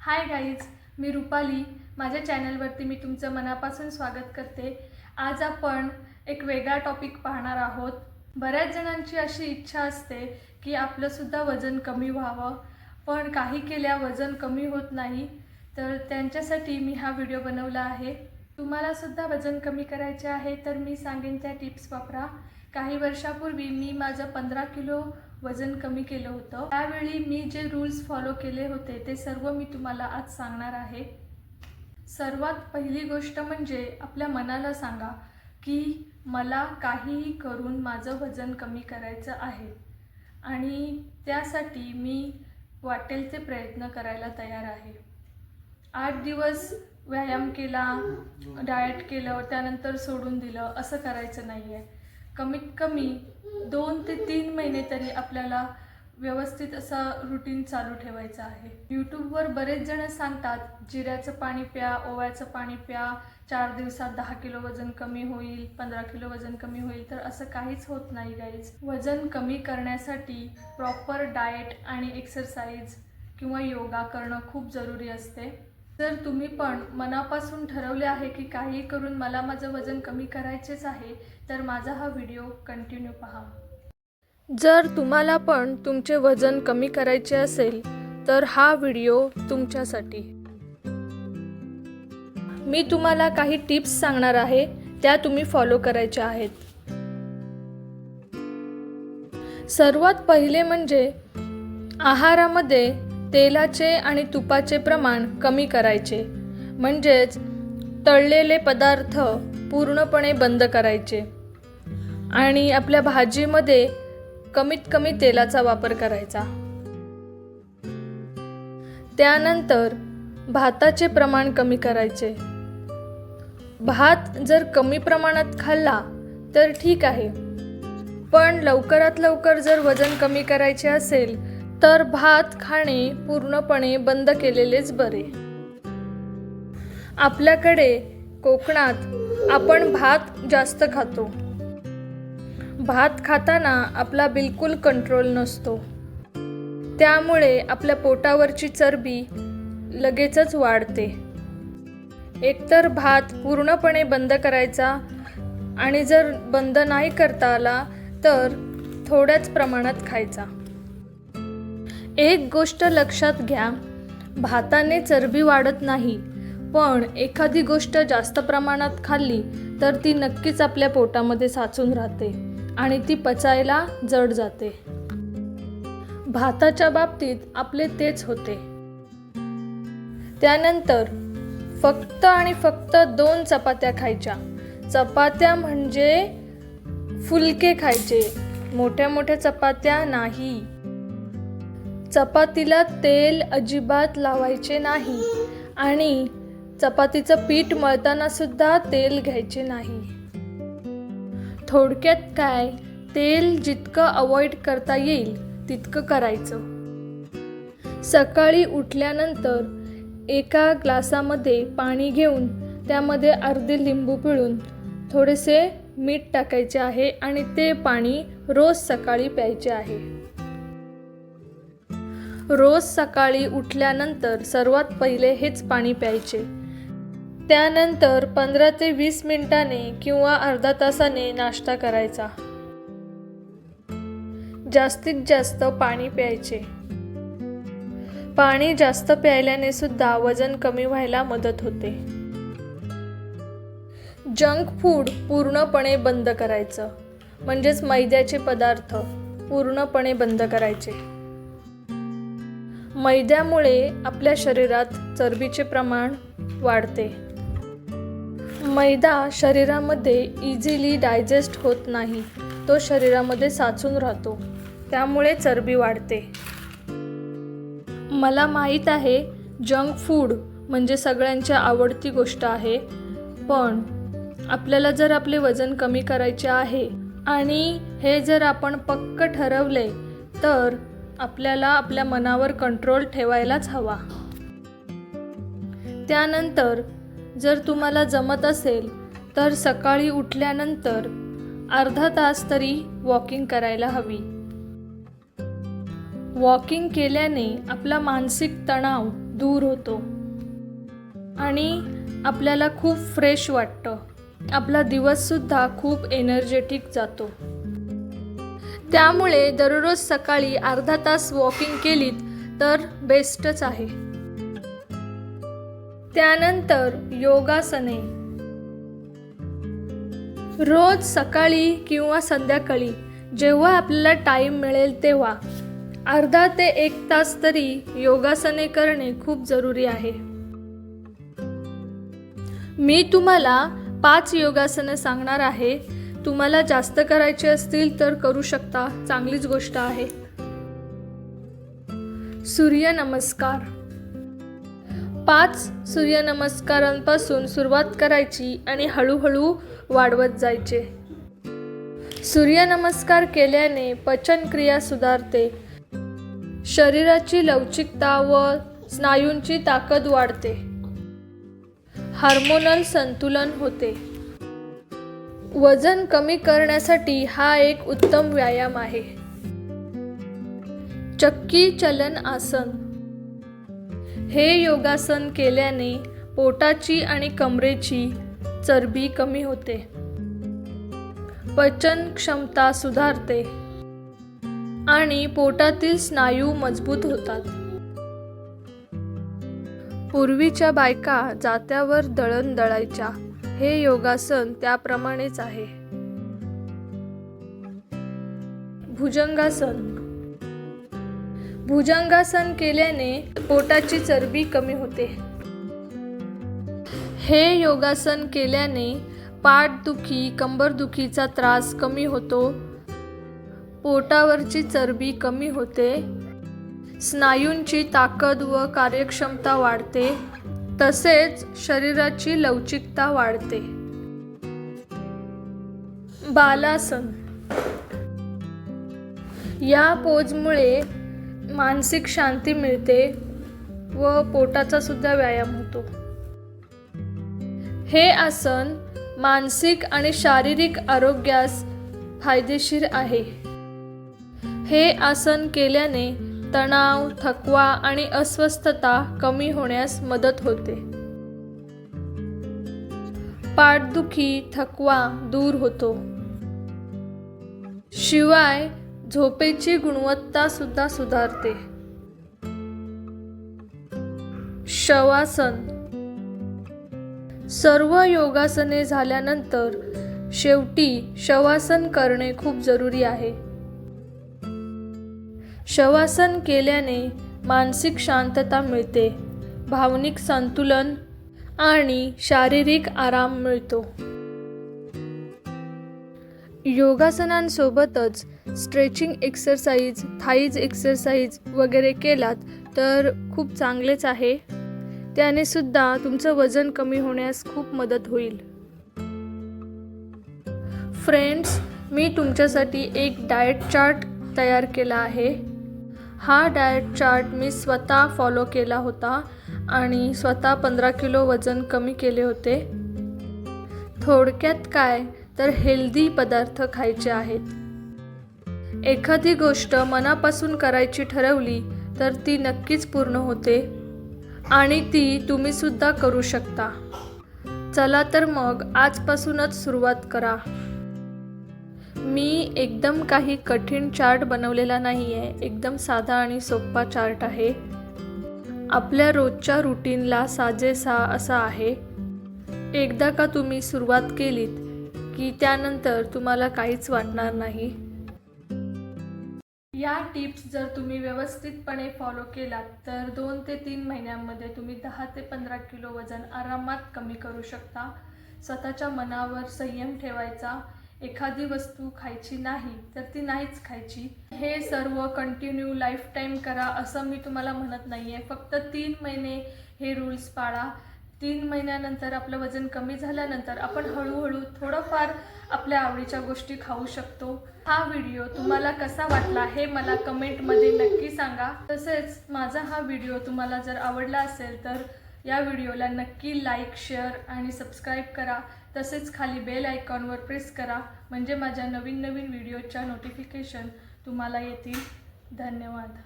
Hi guys मी रुपाली. माझ्या चॅनलवरती मी तुमचं मनापासून स्वागत करते. आज आपण एक वेगळा टॉपिक पाहणार आहोत. बऱ्याच जणांची अशी इच्छा असते की आपलंसुद्धा वजन कमी व्हावं. पण काही केल्या वजन कमी होत नाही. तर त्यांच्यासाठी मी हा व्हिडिओ बनवला आहे. तुम्हालासुद्धा वजन कमी करायचे आहे तर मी सांगेन त्या टिप्स वापरा. काही वर्षापूर्वी मी माझं पंधरा किलो वजन कमी केलं होतं. त्यावेळी मी जे रूल्स फॉलो केले होते ते सर्व मी तुम्हाला आज सांगणार आहे. सर्वात पहिली गोष्ट म्हणजे आपल्या मनाला सांगा की मला काहीही करून माझं वजन कमी करायचं आहे आणि त्यासाठी मी वाटेल ते प्रयत्न करायला तयार आहे. आठ दिवस व्यायाम केला डाएट केलं त्यानंतर सोडून दिलं असं करायचं नाही आहे कमीत कमी दोन ते तीन महिने तरी आपल्याला व्यवस्थित असा रुटीन चालू ठेवायचं आहे. यूट्यूबवर बरेच जण सांगतात जिऱ्याचं पाणी प्या ओव्याचं पाणी प्या चार दिवसात दहा किलो वजन कमी होईल पंधरा किलो वजन कमी होईल तर असं काहीच होत नाही गाईज वजन कमी करण्यासाठी प्रॉपर डाएट आणि एक्सरसाइज किंवा योगा करणं खूप जरुरी असते. जर तुम्ही पण मनापासून ठरवले आहे की काही करून मला माझं वजन कमी करायचेच आहे तर माझा हा व्हिडिओ कंटिन्यू पहा. जर तुम्हाला पण तुमचे वजन कमी करायचे असेल तर हा व्हिडिओ तुमच्यासाठी. मी तुम्हाला काही टिप्स सांगणार आहे त्या तुम्ही फॉलो करायच्या आहेत. सर्वात पहिले म्हणजे आहारामध्ये तेलाचे आणि तुपाचे प्रमाण कमी करायचे. म्हणजेच तळलेले पदार्थ पूर्णपणे बंद करायचे. आणि आपल्या भाजीमध्ये कमीत कमी तेलाचा वापर करायचा. त्यानंतर भाताचे प्रमाण कमी करायचे. भात जर कमी प्रमाणात खाल्ला तर ठीक आहे. पण लवकरात लवकर जर वजन कमी करायचे असेल तर भात खाणे पूर्णपणे बंद केलेलेच बरे. आपल्याकडे कोकणात आपण भात जास्त खातो. भात खाताना आपला बिलकुल कंट्रोल नसतो. त्यामुळे आपल्या पोटावरची चरबी लगेचच वाढते. एकतर भात पूर्णपणे बंद करायचा आणि जर बंद नाही करता आला तर थोड्याच प्रमाणात खायचा. एक गोष्ट लक्षात घ्या भाताने चरबी वाढत नाही पण एखादी गोष्ट जास्त प्रमाणात खाल्ली तर ती नक्कीच आपल्या पोटामध्ये साचून राहते आणि ती पचायला जड जाते. भाताच्या बाबतीत आपले तेच होते. त्यानंतर फक्त आणि फक्त दोन चपात्या खायच्या. चपात्या म्हणजे फुलके खायचे. मोठ्या मोठ्या चपात्या नाही. चपातीला तेल अजिबात लावायचे नाही आणि चपातीचं पीठ मळताना सुद्धा तेल घ्यायचे नाही. थोडक्यात काय? तेल जितकं अवॉइड करता येईल तितकं करायचं. सकाळी उठल्यानंतर एका ग्लासामध्ये पाणी घेऊन त्यामध्ये अर्धे लिंबू पिळून थोडेसे मीठ टाकायचे आहे आणि ते पाणी रोज सकाळी प्यायचे आहे. रोज सकाळी उठल्यानंतर सर्वात पहिले हेच पाणी प्यायचे. त्यानंतर पंधरा ते वीस मिनिटाने किंवा अर्धा तासाने नाश्ता करायचा. जास्तीत जास्त पाणी प्यायचे. पाणी जास्त प्यायल्याने सुद्धा वजन कमी व्हायला मदत होते. जंक फूड पूर्णपणे बंद करायचं. म्हणजेच मैद्याचे पदार्थ पूर्णपणे बंद करायचे. मैद्यामुळे आपल्या शरीरात चरबीचे प्रमाण वाढते. मैदा शरीरामध्ये इझिली डायजेस्ट होत नाही. तो शरीरामध्ये साचून राहतो. त्यामुळे चरबी वाढते. मला माहीत आहे जंक फूड म्हणजे सगळ्यांची आवडती गोष्ट आहे. पण आपल्याला जर आपले वजन कमी करायचे आहे आणि हे जर आपण पक्क ठरवले तर आपल्याला आपल्या मनावर कंट्रोल ठेवायलाच हवा. त्यानंतर जर तुम्हाला जमत असेल तर सकाळी उठल्यानंतर अर्धा तास तरी वॉकिंग करायला हवी. वॉकिंग केल्याने आपला मानसिक तणाव दूर होतो आणि आपल्याला खूप फ्रेश वाटतं. आपला दिवससुद्धा खूप एनर्जेटिक जातो. त्यामुळे दररोज सकाळी अर्धा तास वॉकिंग केलीत तर बेस्टच आहे. त्यानंतर योगासने. रोज सकाळी किंवा संध्याकाळी जेव्हा आपल्याला टाईम मिळेल तेव्हा अर्धा ते एक तास तरी योगासने करणे खूप जरुरी आहे. मी तुम्हाला पाच योगासनं सांगणार आहे. तुम्हाला जास्त करायचे असतील तर करू शकता. चांगलीच गोष्ट आहे. सूर्यनमस्कार पाच सूर्यनमस्कारांपासून सुरुवात करायची आणि हळूहळू वाढवत जायचे. सूर्यनमस्कार केल्याने पचनक्रिया सुधारते. शरीराची लवचिकता व स्नायूंची ताकद वाढते. हार्मोनल संतुलन होते. वजन कमी करण्यासाठी हा एक उत्तम व्यायाम आहे. चक्की चलन आसन. हे योगासन केल्याने पोटाची आणि कमरेची चरबी कमी होते. पचन क्षमता सुधारते. आणि पोटातील स्नायू मजबूत होतात. पूर्वीच्या बायका जात्यावर दळण दळायच्या. हे योगासन त्याप्रमाणेच आहे. भुजंगासन. भुजंगासन केल्याने पोटाची चरबी कमी होते. हे योगासन केल्याने पाठदुखी कंबरदुखीचा त्रास कमी होतो. पोटावरची चरबी कमी होते. स्नायूंची ताकद व कार्यक्षमता वाढते. तसेच शरीराची लवचिकता वाढते. बालासन. या पोजमुळे मानसिक शांती मिळते व पोटाचा सुद्धा व्यायाम होतो. हे आसन मानसिक आणि शारीरिक आरोग्यास फायदेशीर आहे. हे आसन केल्याने तणाव थकवा आणि अस्वस्थता कमी होण्यास मदत होते. पाठदुखी थकवा दूर होतो. शिवाय झोपेची गुणवत्ता सुद्धा सुधारते. शवासन. सर्व योगासने झाल्यानंतर शेवटी शवासन करणे खूप जरुरी आहे. शवासन केल्याने मानसिक शांतता मिळते भावनिक संतुलन आणि शारीरिक आराम मिळतो. योगासनांसोबतच स्ट्रेचिंग एक्सरसाइज थाईज एक्सरसाइज वगैरे केलात तर खूप चांगलेच आहे. त्याने सुद्धा तुमचं वजन कमी होण्यास खूप मदत होईल. फ्रेंड्स मी तुमच्यासाठी एक डाएट चार्ट तयार केला आहे. हा डाएट चार्ट मी स्वतः फॉलो केला होता आणि स्वतः पंधरा किलो वजन कमी केले होते. थोडक्यात काय? तर हेल्दी पदार्थ खायचे आहेत. एखादी गोष्ट मनापासून करायची ठरवली तर ती नक्कीच पूर्ण होते. आणि ती तुम्हीसुद्धा करू शकता. चला तर मग आजपासूनच सुरुवात करा. मी एकदम काही कठीण चार्ट बनवलेला नाही आहे एकदम साधा आणि सोपा चार्ट आहे. आपल्या रोजच्या रुटीनला साजेसा असा आहे. एकदा का तुम्ही सुरुवात केलीत की त्यानंतर तुम्हाला काहीच वाटणार नाही. या टिप्स जर तुम्ही व्यवस्थितपणे फॉलो केलात तर दोन ते तीन महिन्यांमध्ये तुम्ही दहा ते पंधरा किलो वजन आरामात कमी करू शकता. स्वतःच्या मनावर संयम ठेवायचा. एखादी वस्तू खायची नाही तर ती नाहीच खायची. हे सर्व कंटिन्यू लाईफ टाईम करा असं मी तुम्हाला म्हणत नाही आहे फक्त तीन महिने हे रूल्स पाळा. तीन महिन्यानंतर आपलं वजन कमी झाल्यानंतर आपण हळूहळू थोडंफार आपल्या आवडीच्या गोष्टी खाऊ शकतो. हा व्हिडिओ तुम्हाला कसा वाटला हे मला कमेंटमध्ये नक्की सांगा. तसेच माझा हा व्हिडिओ तुम्हाला जर आवडला असेल तर या व्हिडिओला नक्की लाईक शेअर आणि सबस्क्राईब करा. तसेच खाली बेल आयकॉनवर प्रेस करा. म्हणजे माझ्या नवीन नवीन व्हिडिओच्या नोटिफिकेशन तुम्हाला येतील. धन्यवाद.